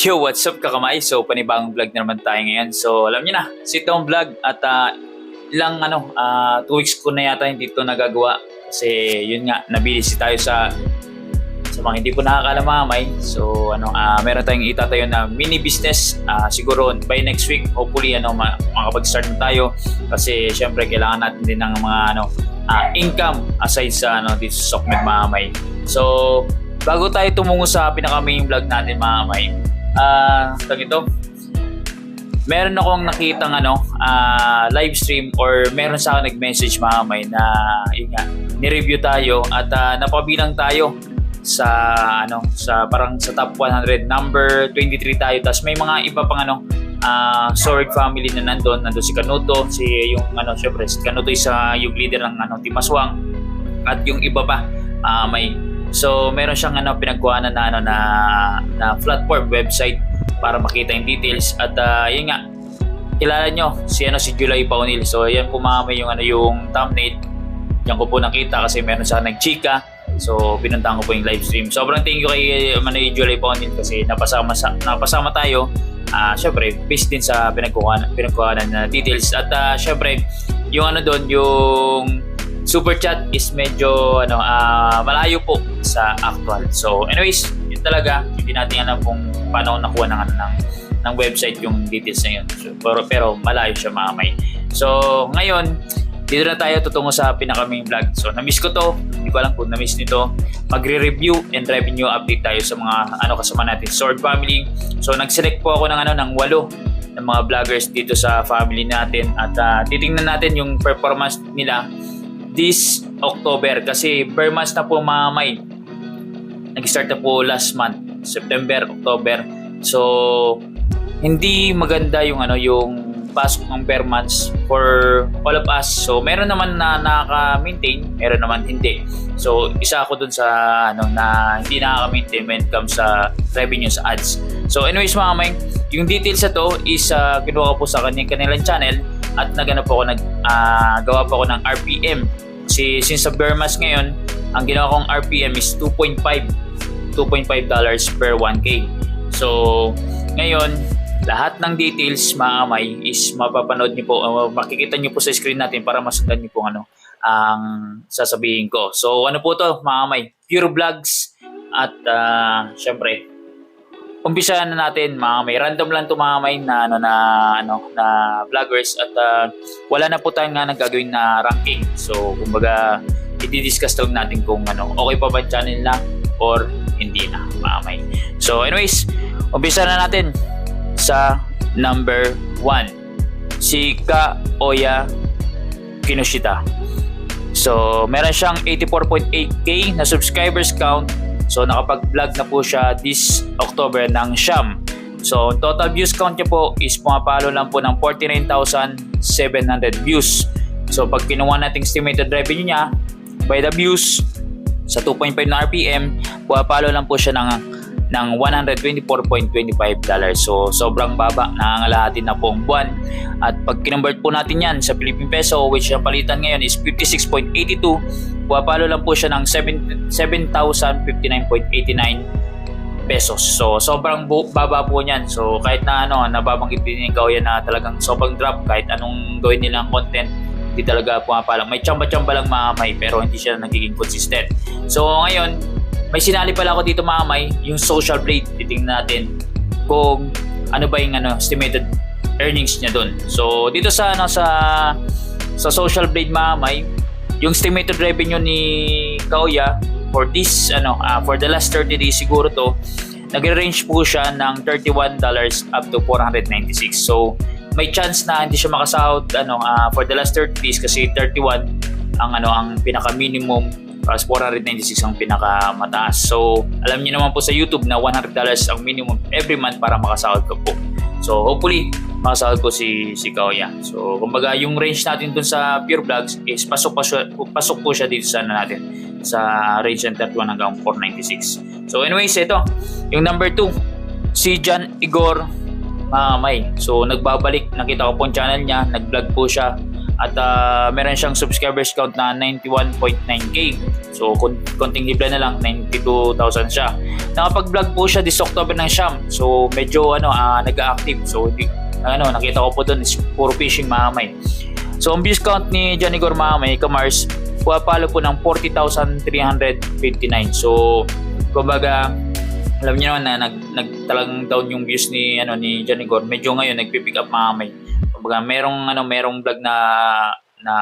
Yo, what's up kakamay? So, panibagong vlog na naman tayo ngayon. So, alam niyo na, si Tom Vlog at ah, ilang ano, ah, two weeks ko na yata hindi ito nagagawa. Kasi yun nga, nabilis tayo sa sa mga hindi mga kamay. So, ano, ah, meron tayong itatayo na mini business. Ah, siguro by next week, hopefully, ano, ma- makapag-start na tayo. Kasi, syempre, kailangan natin din ng mga, ano, ah, income aside sa, ano, dito sa kamay. So, bago tayo tumungo sa pinaka-main vlog natin mga kamay, ah, tawag ito, meron akong nakitang ano, ah, live stream or meron sa akin nag-message mga kamay na yun nga, ni-review tayo at ah, napabilang tayo sa ano sa parang sa top 100 number 23 tayo. Tapos may mga iba pang ano ah Sorg family na nandun. Nandun si Kanuto si yung ano syempre si Kanuto isa yung leader ng ano Team Aswang at yung iba pa ah, may so meron siyang ano pinagkuhanan na ano na na platform website para makita yung details. At ah, yun nga kilala nyo si ano si July Paunil. So yan po mga yung ano yung thumbnail. Yan ko po nakita kasi meron sa nagchika. So pinuntahan ko po yung live stream. Sobrang thank you kay Manoy July Paunil kasi napasama sa, napasama tayo. Ah syempre based din sa pinagkuhanan pinagkuhanan na details. At ah, syempre yung ano doon yung super chat is medyo ano ah, malayo po sa actual. So anyways yun talaga hindi natin alam kung paano nakuha ng ng ng website yung details na yun. So, pero, pero malayo siya mga may so ngayon dito na tayo tutungo sa pinaka main vlog. So na-miss ko to. Hindi ko alam kung na-miss nito. Magre-review and revenue update tayo sa mga ano kasama natin. Sword Family. So nag-select po ako ng ano ng walo ng mga vloggers dito sa family natin. At ah, titingnan natin yung performance nila this October kasi per month na po mga may nag-start na po last month September, October so hindi maganda yung ano yung pasok ng per months for all of us. So meron naman na nakaka-maintain, meron naman hindi. So isa ako dun sa ano na hindi nakaka-maintain when it comes sa revenue sa ads. So anyways mga kamay, yung details na to is uh, kinuha ko po sa kanilang, kanilang channel at naganap po ako nag ah, gawa po ako ng RPM. Si since sa bare months ngayon, ang ginawa kong RPM is 2.5 2.5 dollars per 1k. So ngayon, lahat ng details mga kamay is mapapanood niyo po, uh, makikita niyo po sa screen natin para masundan niyo po ano ang sasabihin ko. So ano po to mga kamay? Pure Vlogs at uh, syempre umpisa na natin mga kamay. Random lang to na ano na ano na vloggers at uh, wala na po tayong nga nagagawin na ranking. So kumbaga i-discuss lang natin kung ano okay pa ba channel na or hindi na mga kamay. So anyways, umpisa na natin sa number 1 si Ka Oya Kinoshita so meron siyang 84.8k na subscribers count so nakapag-vlog na po siya this October ng Sham so total views count niya po is pumapalo lang po ng 49,700 views so pag kinuha nating estimated revenue niya by the views sa 2.5 na RPM pumapalo lang po siya ng ng $124.25 So, sobrang baba. Nangangalahati na po ang buwan. At pag kinonvert po natin yan sa Philippine Peso, which ang palitan ngayon is 56.82, pumapalo lang po siya ng 7 7,059.89 pesos. So, sobrang bu- baba po niyan. So, kahit na ano, nababanggit din ni Kauya na talagang sobrang drop, kahit anong gawin nilang content, hindi talaga pumapalang. May tsamba-tsamba lang mga may, pero hindi siya nagiging consistent. So, ngayon, may sinali pala ako dito mamay, yung social blade. Titingnan natin kung ano ba yung ano, estimated earnings niya doon. So dito sa ano sa sa social blade mamay, yung estimated revenue ni Kauya for this ano ah, for the last 30 days siguro to nagre-range po siya ng $31 up to 496. So may chance na hindi siya makasahod ano ah, for the last 30 days kasi 31 ang ano ang pinaka minimum tapos 496 ang pinakamataas. So, alam niyo naman po sa YouTube na $100 ang minimum every month para makasahod ko po. So, hopefully, makasahod ko si, si Kaoya. So, kumbaga, yung range natin dun sa Pure Vlogs is pasok, pa siya, pasok po siya dito sa ano natin sa range ng 31 hanggang 496. So, anyways, ito. Yung number 2, si John Igor Mamay. So, nagbabalik. Nakita ko po ang channel niya. Nag-vlog po siya at ah, meron siyang subscribers count na 91.9k. So konting hibla na lang 92,000 siya. Nakapag-vlog po siya this October ng Siam. So medyo ano ah, nag-active. So di, ano, nakita ko po doon is puro fishing maamay. So ang views count ni Johnny Gore maamay, Kamars, pumapalo po ng 40,359. So, kumbaga, alam niyo naman na nag, nag talagang down yung views ni ano ni Johnny Gore. Medyo ngayon nagpi-pick up mamay. Kumbaga merong ano merong vlog na na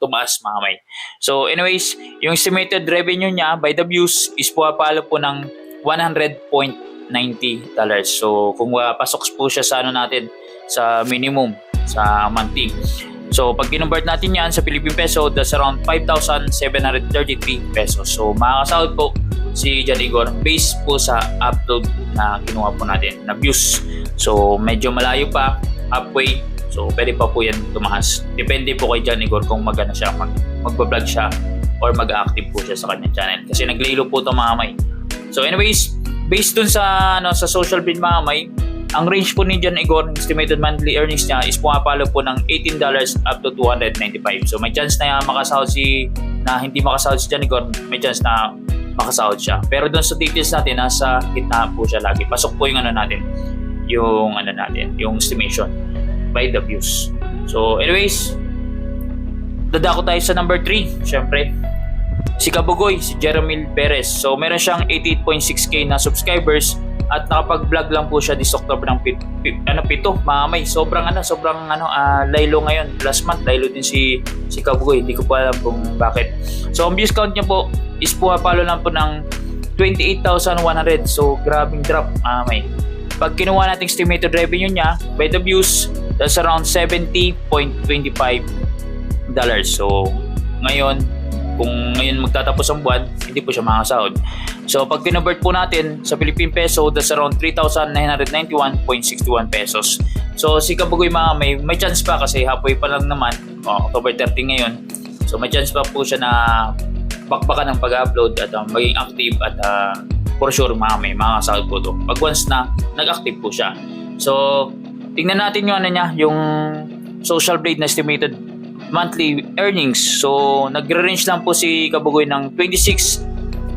tumaas mamay. So anyways, yung estimated revenue niya by the views is pumapalo po ng 100.8 $90. So kung uh, po siya sa ano natin sa minimum sa monthly. So pag kinumbert natin yan sa Philippine Peso, that's around 5,733 pesos. So makakasahod po si Jaligor based po sa upload na kinuha po natin na views. So medyo malayo pa, halfway. So pwede pa po yan tumahas. Depende po kay Jaligor kung magana siya, mag magbablog siya or mag-active po siya sa kanyang channel. Kasi naglaylo po ito mga may. So anyways, based dun sa ano sa social bid mga may, ang range po ni John Igor, estimated monthly earnings niya is pumapalo po ng $18 up to 295. So may chance na makasahod si na hindi makasahod si John Igor, may chance na makasahod siya. Pero doon sa details natin, nasa gitna po siya lagi. Pasok po yung ano natin, yung ano natin, yung estimation by the views. So anyways, dadako tayo sa number 3, syempre. Si Kabugoy, si Jeremy Perez. So meron siyang 88.6k na subscribers at nakapag-vlog lang po siya this October ng pit, pit, ano pito, mamay. Sobrang ano, sobrang ano ah, laylo ngayon. Last month laylo din si si Kabugoy. Hindi ko pa alam kung bakit. So ang views count niya po is pumapalo lang po ng 28,100. So grabing drop, mamay. Pag kinuha natin estimated revenue niya by the views, that's around 70.25 dollars. So ngayon, kung ngayon magtatapos ang buwan, hindi po siya makakasahod. So pag kinonvert po natin sa Philippine Peso, that's around 3,991.61 pesos. So si Kabugoy mga may, may chance pa kasi halfway pa lang naman, oh, October 30 ngayon. So may chance pa po siya na bakbakan ng pag-upload at uh, maging active at uh, for sure mga may makakasahod po to. Pag once na nag-active po siya. So tingnan natin yung ano niya, yung social blade na estimated monthly earnings. So, nagre-range lang po si Kabugoy ng 26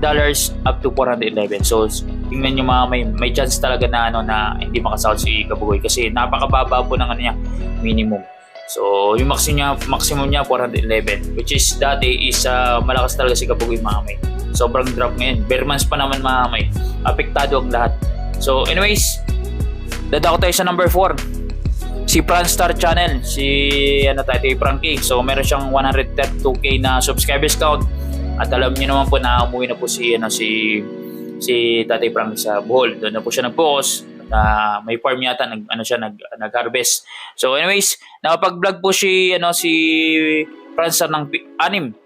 dollars up to 411. So, tingnan nyo mga may, may chance talaga na ano na hindi makasahod si Kabugoy kasi napakababa po ng ano niya, minimum. So, yung maximum niya, maximum niya 411 which is dati is uh, malakas talaga si Kabugoy mga may. Sobrang drop ngayon. Bare months pa naman mga may. Apektado ang lahat. So, anyways, dadako tayo sa number 4 si Franstar Channel, si ano tayo, si Frankie. So meron siyang 132k na subscribers count. At alam niyo naman po na umuwi na po si ano si si Tatay Frank sa Bohol. Doon na po siya nag-focus. Uh, may farm yata nag ano siya nag nag-harvest. So anyways, nakapag-vlog po si ano si Franstar ng anim.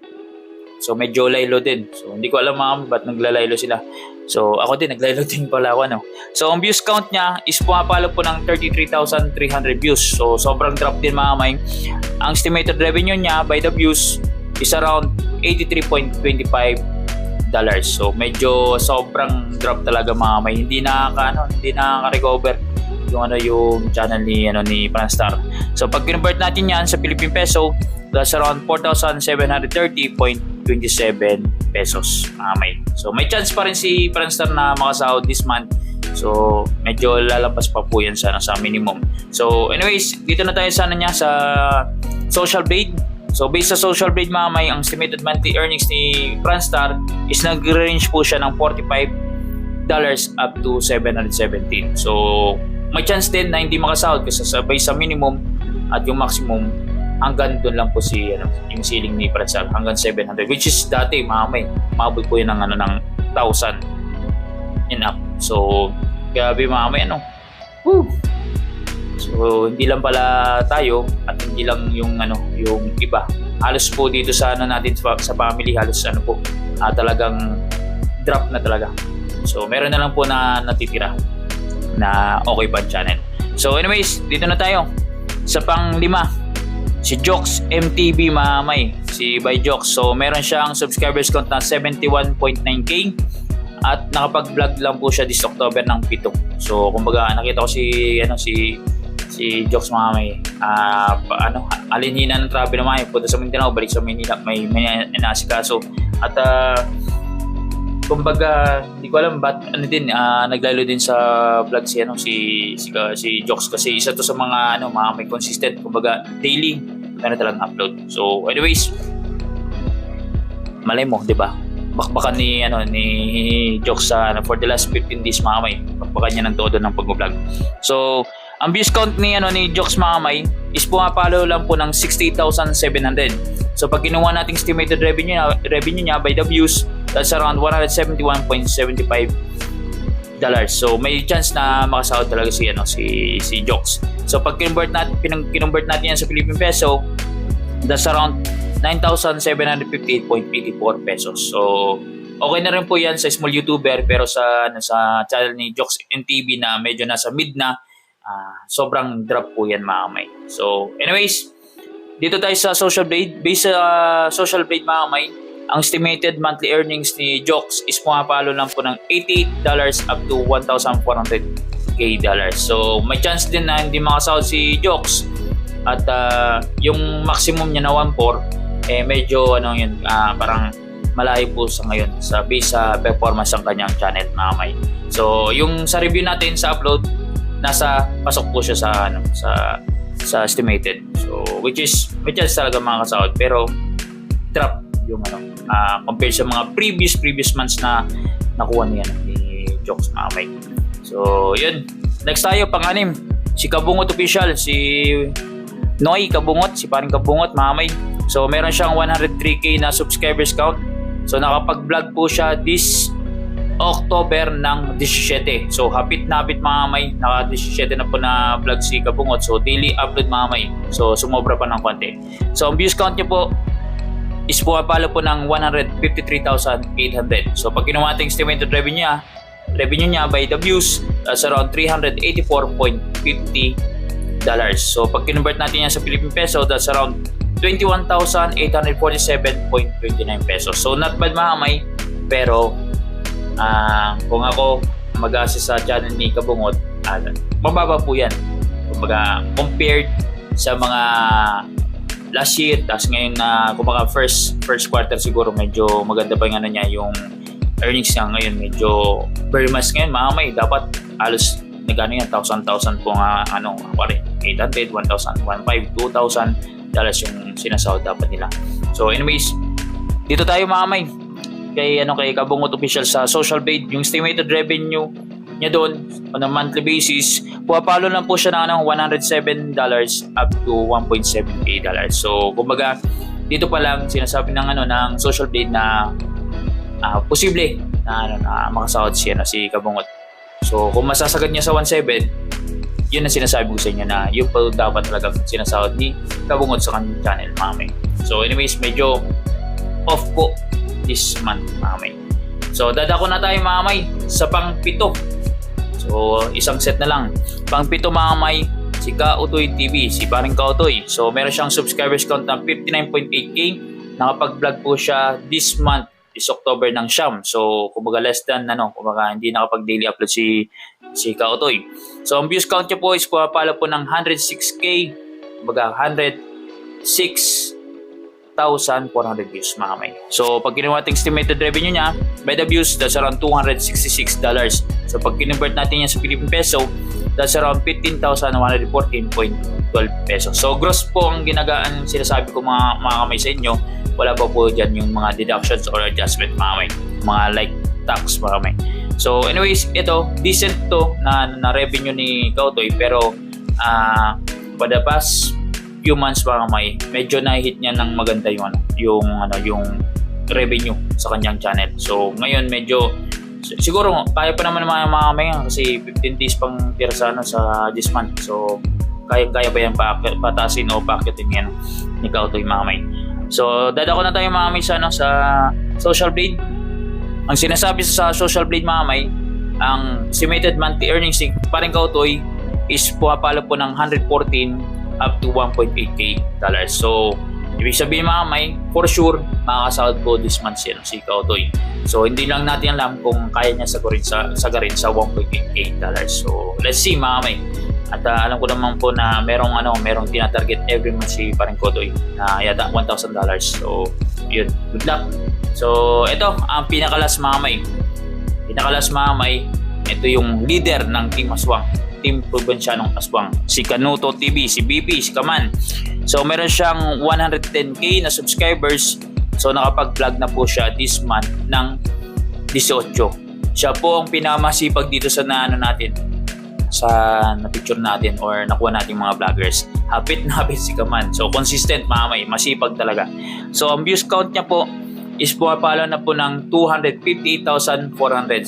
So medyo laylo din. So hindi ko alam mga ba't naglalaylo sila. So ako din naglaylo din pala ako no. So ang views count niya is pumapalo po ng 33,300 views. So sobrang drop din mga may. Ang estimated revenue niya by the views is around 83.25 dollars. So medyo sobrang drop talaga mga may. Hindi nakaka ano, hindi nakaka-recover yung ano yung channel ni ano ni Franstar. So pag convert natin yan sa Philippine peso, that's around 4,730.27 pesos mga may. So may chance pa rin si Franstar na makasahod this month. So medyo lalabas pa po yan sa, sa minimum. So anyways, dito na tayo sana niya sa Social Blade. So based sa Social Blade mga may, ang estimated monthly earnings ni Franstar is nag-range po siya ng 45 dollars up to 717. So may chance din na hindi makasahod kasi sabay sa minimum at yung maximum hanggang doon lang po si ano, yung ceiling ni Pransar hanggang 700 which is dati mamay mabot po yun ng ano ng 1,000 and up. So grabe mamay ano. Woo! so hindi lang pala tayo at hindi lang yung ano yung iba. Halos po dito sa ano natin sa family halos ano po ah, talagang drop na talaga. So meron na lang po na natitira na okay pa channel? So anyways dito na tayo sa pang lima si Jox MTV mamay si by Jox. So meron siyang subscribers count na 71.9k at nakapag-vlog lang po siya this October ng 7 so kumbaga nakita ko si ano si si Jokes mga may ah, pa- ano, alinhina ng travel naman punta sa Mindanao, balik sa Manila, may, may inasikaso. At ah, kumbaga, hindi ko alam ba't ano din, ah, naglalo din sa vlog si ano si si, si Jokes kasi isa to sa mga ano, mga may consistent, kumbaga daily ano talagang upload. So anyways, malay mo, 'di ba? Bakbakan ni ano ni Jokes sa ano, for the last 15 days mga may. Bakbakan niya ng todo ng pag-vlog. So, ang views count ni ano ni Jokes mga may is pumapalo lang po ng 68,700. So pag kinuha nating estimated revenue revenue niya by the views, that's around 171.75 dollars. So may chance na makasahod talaga si ano si si Jokes. So pag convert natin pinang convert natin yan sa Philippine peso, that's around 9,758.84 pesos. So okay na rin po yan sa small YouTuber pero sa ano, sa channel ni Jokes NTV na medyo nasa mid na ah, sobrang drop po yan mga kamay. So anyways, dito tayo sa Social Blade. Based sa ah, Social Blade mga kamay, ang estimated monthly earnings ni Jokes is pumapalo lang po ng $88 up to 1,400k dollars. So, may chance din na hindi makasahod si Jokes at ah, yung maximum niya na 1.4 eh medyo ano yun ah, parang malayo po sa ngayon sa base sa performance ng kanyang channel mga kamay. So, yung sa review natin sa upload nasa pasok po siya sa ano sa sa estimated. So, which is may chance talaga makakasahod pero drop yung ano ah, compared sa mga previous previous months na nakuha niya ni Jokes Mamay. So, yun. Next tayo, pang-anim. Si Kabungot Official, si Noy Kabungot, si paring Kabungot, Mamay. So, meron siyang 103k na subscribers count. So, nakapag-vlog po siya this October ng 17. So, hapit na hapit mga may. Naka-17 na po na vlog si Kabungot. So, daily upload mga. So, sumobra pa ng konti. So, ang views count niya po is pumapalo po ng 153,800. So, pag kinuha natin estimated revenue niya, revenue niya by the views, that's around 384.50 dollars. So, pag convert natin yan sa Philippine peso, that's around 21,847.29 pesos. So, not bad mga may, pero ah kung ako mag-assist sa channel ni Kabungot, ah, mababa po yan. Kumbaga, compared sa mga last year, tapos ngayon na kumbaga first first quarter siguro medyo maganda pa yung ano niya, yung earnings niya ngayon. Medyo very much ngayon mga may dapat alos nagano yan 1,000 1,000 po nga ano pare 800 1,000 1,500 2,000 dollars yung sinasahod dapat nila. So anyways dito tayo mga may kay ano kay Kabungot official sa Social Blade yung estimated revenue niya doon on a monthly basis pumapalo lang po siya ng ano, $107 up to 1.7k dollars so kumbaga dito pa lang sinasabi ng ano ng Social Blade na ah, posible na ano na makasahod siya na si Kabungot so kung masasagad niya sa 1.7 yun ang sinasabi ko sa inyo na yun pa dapat talaga sinasahod ni Kabungot sa kanyang channel mami so anyways medyo off po this month mamay. So dadako na tayo mamay sa pang-pito. So isang set na lang. Pang-pito mamay si Kautoy TV, si Paring Kautoy. So meron siyang subscribers count ng 59.8k. Nakapag-vlog po siya this month, this October ng Siyam. So kumbaga less than ano, kumbaga hindi nakapag-daily upload si si Kautoy. So ang views count niya po is pumapalo po ng 106k. Kumbaga 106 1,400 views mga kamay. So, pag kinuha natin estimated revenue niya, by the views, that's around $266. So, pag kinonvert natin yan sa Philippine peso, that's around 15,114.12 pesos. So, gross po ang ginagaan sinasabi ko mga, mga kamay sa inyo. Wala pa po dyan yung mga deductions or adjustment mga kamay. Mga like tax mga kamay. So, anyways, ito, decent to na, na revenue ni Kautoy pero ah for the past few months mga may medyo na-hit niya ng maganda yung ano, yung ano yung revenue sa kanyang channel. So ngayon medyo si- siguro kaya pa naman mga mga may kasi 15 days pang tira sa ano sa this month. So kaya kaya pa yan pa patasin o pakitin yan ni Kautoy mga may. So dadako na tayo mga may sa ano, sa Social Blade. Ang sinasabi sa Social Blade mga may ang estimated monthly earnings ni paring Kautoy is pumapalo po ng 114 up to 1.8k dollars. So, ibig sabihin mga may, for sure, makakasahod po this month siya si Kautoy. So, hindi lang natin alam kung kaya niya sagurin sa, sagarin sa 1.8k dollars. So, let's see mga may. At ah, alam ko naman po na merong ano, merong tinatarget every month si Paring Kodoy na yata $1,000. So, yun. Good luck. So, ito ang pinakalas mamay. Pinakalas mamay, ito yung leader ng Team Aswang. Team Provincianong Aswang. Si Kanuto TV, si BP, si Kaman. So, meron siyang 110k na subscribers. So, nakapag-vlog na po siya this month ng 18. Siya po ang pinamasipag dito sa naano natin sa na-picture natin or nakuha nating mga vloggers. Hapit na hapit si Kaman. So, consistent mamay. Masipag talaga. So, ang views count niya po is pumapalo na po ng 258,400.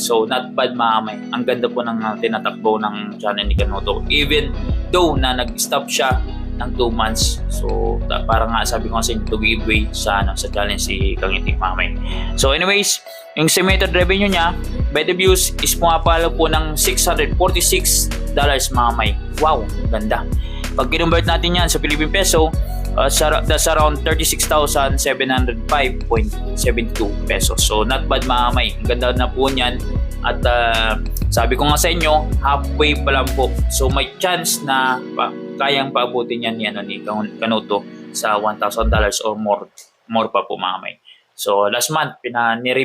So, not bad mamay. Ang ganda po ng uh, tinatakbo ng channel ni Kanuto. Even though na nag-stop siya ng 2 months. So, para nga sabi ko inyo to giveaway sa, ano, sa challenge si Kangitik Mamay. So, anyways, yung estimated revenue niya, by the views, is pumapalo po ng $646 mamay. Wow, ganda. Pag kinonvert natin yan sa Philippine Peso, uh, that's around 36,705.72 pesos. So, not bad mamay. Ang ganda na po niyan. At uh, sabi ko nga sa inyo, halfway pa lang po. So, may chance na pa, kayang paabutin yan ni, ano, ni Kan- Kanuto sa $1,000 or more. More pa po mamay. So, last month, pina, niya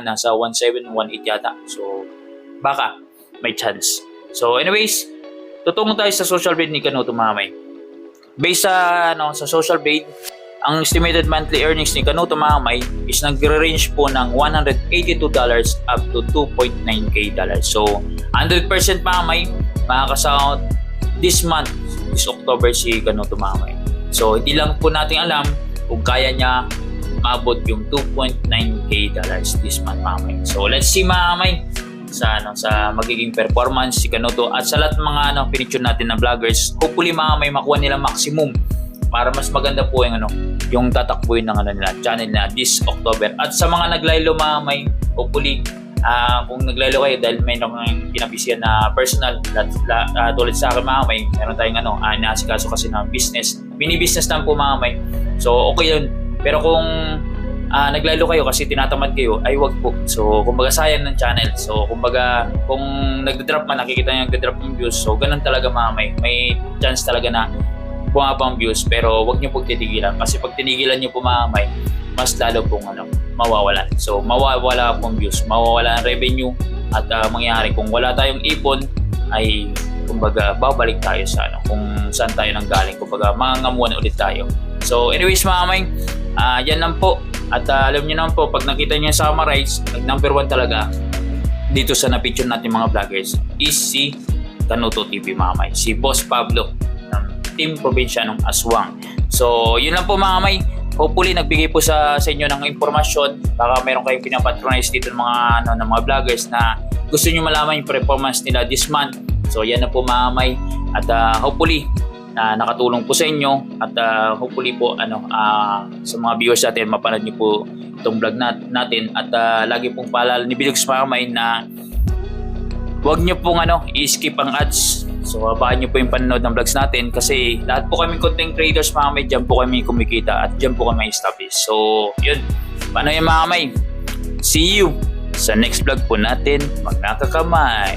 na sa 1718 yata. So, baka may chance. So, anyways, tutungo tayo sa social blade ni Kanuto mamay. Based sa, ano, sa social blade, ang estimated monthly earnings ni Kanuto Mamay is nagre-range po ng $182 up to 2.9k dollars. So, 100% Mamay, makakasound this month, this October si Kanuto Mamay. So, hindi lang po natin alam kung kaya niya maabot yung 2.9k dollars this month Mamay. So, let's see Mamay sa ano sa magiging performance si Kanuto at sa lahat ng mga ano pinicture natin na vloggers hopefully mga may makuha nila maximum para mas maganda po yung ano yung tatakbuhin ng ano nila channel na this October. At sa mga naglaylo mga may hopefully ah, kung naglaylo kayo dahil may kang kinabisiyan na personal lat, la, ah, tulad sa akin mga may meron tayong ano uh, inaasikaso kasi ng business. Mini business lang po mga may. So okay yun. Pero kung ah naglaylo kayo kasi tinatamad kayo, ay wag po. So, kumbaga sayang ng channel. So, kumbaga, kung nagda-drop man, nakikita nyo nagda-drop yung views. So, ganun talaga mga may, chance talaga na bumaba ang views. Pero wag nyo pong titigilan. Kasi pag tinigilan nyo po mga may, mas lalo pong ano, mawawalan. So, mawawala pong views, mawawala ang revenue. At ah, mangyayari, kung wala tayong ipon, ay kumbaga babalik tayo sa ano, kung saan tayo nang galing. Kumbaga, mangangamuan ulit tayo. So, anyways mga may, ah yan lang po. At ah, alam niyo naman po, pag nakita niyo yung summarize, nag number one talaga dito sa na-picture natin mga vloggers is si Kanuto TV Mamay. Si Boss Pablo ng Team Probinsya ng Aswang. So, yun lang po mga may. Hopefully, nagbigay po sa, sa inyo ng impormasyon. Baka meron kayong pinapatronize dito ng mga, ano, ng mga vloggers na gusto nyo malaman yung performance nila this month. So, yan na po mga may. At ah, hopefully, na nakatulong po sa inyo at ah, hopefully po ano ah, sa mga viewers natin mapanood niyo po itong vlog nat- natin at ah, lagi pong paalala ni Bilogs Mamay na huwag niyo pong ano i-skip ang ads. So abangan niyo po yung panonood ng vlogs natin kasi lahat po kami content creators mga may dyan po kami kumikita at dyan po kami establish so yun. Paano yung mga may see you sa next vlog po natin mga